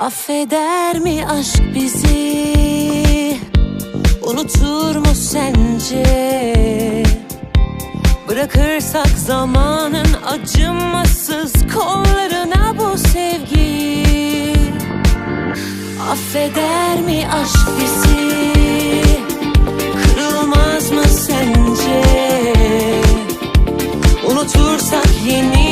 Affeder mi aşk bizi? Unutur mu sence? Bırakırsak zamanın acımasız kollarına bu sevgiyi Affeder mi aşk bizi? Kırılmaz mı sence? Unutursak yeni